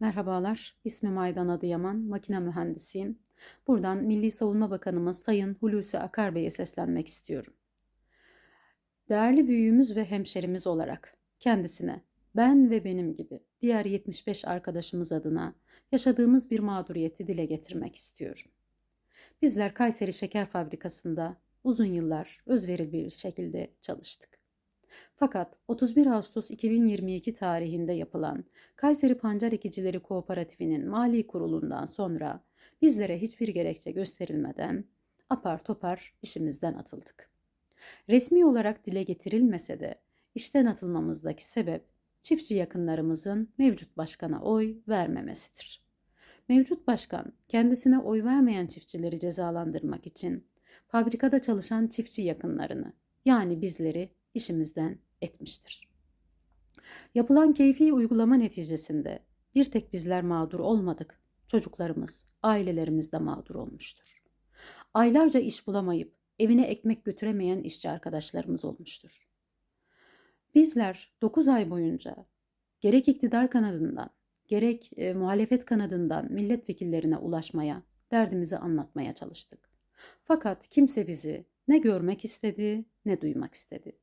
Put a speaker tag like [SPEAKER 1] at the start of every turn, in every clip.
[SPEAKER 1] Merhabalar, ismim Aydan Adıyaman, makine mühendisiyim. Buradan Milli Savunma Bakanımız Sayın Hulusi Akar Bey'e seslenmek istiyorum. Değerli büyüğümüz ve hemşerimiz olarak kendisine ben ve benim gibi diğer 75 arkadaşımız adına yaşadığımız bir mağduriyeti dile getirmek istiyorum. Bizler Kayseri Şeker Fabrikası'nda uzun yıllar özverili bir şekilde çalıştık. Fakat 31 Ağustos 2022 tarihinde yapılan Kayseri Pancar Ekicileri Kooperatifi'nin mali kurulundan sonra bizlere hiçbir gerekçe gösterilmeden apar topar işimizden atıldık. Resmi olarak dile getirilmese de işten atılmamızdaki sebep çiftçi yakınlarımızın mevcut başkana oy vermemesidir. Mevcut başkan kendisine oy vermeyen çiftçileri cezalandırmak için fabrikada çalışan çiftçi yakınlarını yani bizleri işimizden etmiştir. Yapılan keyfi uygulama neticesinde bir tek bizler mağdur olmadık. Çocuklarımız, ailelerimiz de mağdur olmuştur. Aylarca iş bulamayıp evine ekmek götüremeyen işçi arkadaşlarımız olmuştur. Bizler 9 ay boyunca gerek iktidar kanadından, gerek e, muhalefet kanadından milletvekillerine ulaşmaya, derdimizi anlatmaya çalıştık. Fakat kimse bizi ne görmek istedi, ne duymak istedi.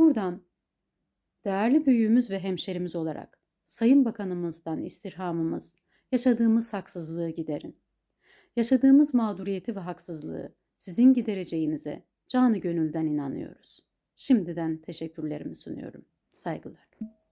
[SPEAKER 1] Buradan değerli büyüğümüz ve hemşerimiz olarak Sayın Bakanımızdan istirhamımız yaşadığımız haksızlığı giderin. Yaşadığımız mağduriyeti ve haksızlığı sizin gidereceğinize canı gönülden inanıyoruz. Şimdiden teşekkürlerimi sunuyorum. Saygılar.